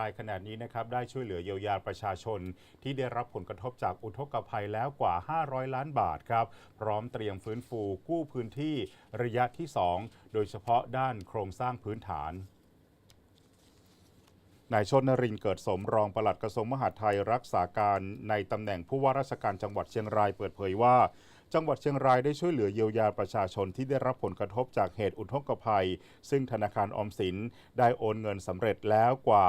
รายขนาดนี้นะครับได้ช่วยเหลือเยียวยาประชาชน ที่ได้รับผลกระทบจากอุทกภัยแล้วกว่า 500 ล้านบาทครับ พร้อมเตรียมฟื้นฟูกู้พื้นที่ระยะที่ 2 โดยเฉพาะด้านโครงสร้างพื้นฐานนายชนนรินเกิดสมรองปลัดกระทรวงมหาดไทยรักษาการในตำแหน่งผู้ว่าราชการจังหวัดเชียงรายเปิดเผยว่า จังหวัดเชียงรายได้ช่วยเหลือเยียวยาประชาชนที่ได้รับผลกระทบจากเหตุอุทกภัย ซึ่งธนาคารออมสินได้โอนเงินสำเร็จแล้วกว่า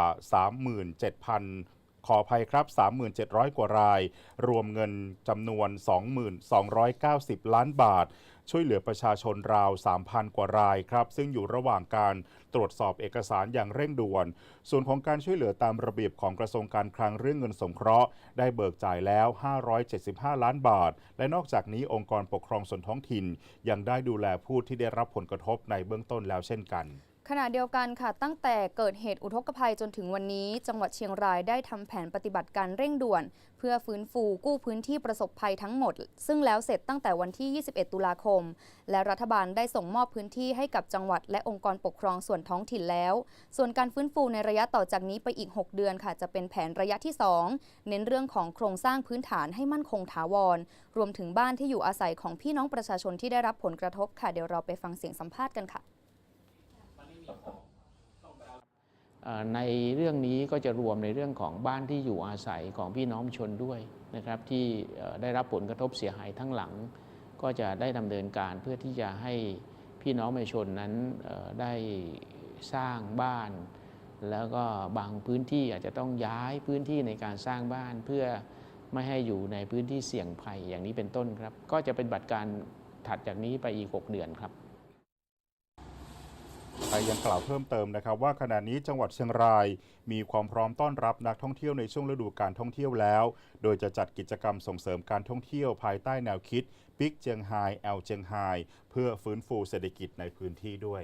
37,000 ขออภัยครับ 3,700 กว่าราย รวมเงินจำนวน 2,290 ล้านบาท ช่วยเหลือประชาชนราว 3,000 กว่ารายครับ ซึ่งอยู่ระหว่างการตรวจสอบเอกสารอย่างเร่งด่วน ส่วนของการช่วยเหลือตามระเบียบของกระทรวงการคลังเรื่องเงินสงเคราะห์ ได้เบิกจ่ายแล้ว 575 ล้านบาท และนอกจากนี้องค์กรปกครองส่วนท้องถิ่น ยังได้ดูแลผู้ที่ได้รับผลกระทบในเบื้องต้นแล้วเช่นกัน ขณะเดียวกันค่ะ ตั้งแต่เกิดเหตุอุทกภัยจนถึงวันนี้ จังหวัดเชียงรายได้ทำแผนปฏิบัติการเร่งด่วน เพื่อฟื้นฟูกู้พื้นที่ประสบภัยทั้งหมด ซึ่งแล้วเสร็จตั้งแต่วันที่ 21 ตุลาคม และรัฐบาลได้ส่งมอบพื้นที่ให้กับจังหวัดและองค์กรปกครองส่วนท้องถิ่นแล้ว ส่วนการฟื้นฟูในระยะต่อจากนี้ไปอีก 6 เดือนค่ะ จะเป็นแผนระยะที่ 2 เน้นเรื่องของโครงสร้างพื้นฐานให้มั่นคงถาวร รวมถึงบ้านที่อยู่อาศัยของพี่น้องประชาชนที่ได้รับผลกระทบค่ะเดี๋ยวเราไปฟังเสียงสัมภาษณ์กันค่ะ เอ่อ ในเรื่องนี้ก็จะรวมในเรื่องของบ้านที่อยู่อาศัยของพี่น้องชนด้วยนะครับที่ได้รับผลกระทบเสียหายทั้งหลัง ก็จะได้ดำเนินการเพื่อที่จะให้พี่น้องประชาชนนั้นได้สร้างบ้าน แล้วก็บางพื้นที่อาจจะต้องย้ายพื้นที่ในการสร้างบ้านเพื่อไม่ให้อยู่ในพื้นที่เสี่ยงภัยอย่างนี้เป็นต้นครับ ก็จะเป็นบัตรการถัดจากนี้ไปอีก 6 เดือนครับ ทยยังกล่าวเพิ่มเติมนะครับว่าขณะนี้จังหวัดเชียงราย มีความพร้อมต้อนรับนักท่องเที่ยวในช่วงฤดูการท่องเที่ยวแล้ว โดยจะจัดกิจกรรมส่งเสริมการท่องเที่ยวภายใต้แนวคิด ปิกเจียงไฮแอลเจียงไฮเพื่อฟื้นฟูเศรษฐกิจในพื้นที่ด้วย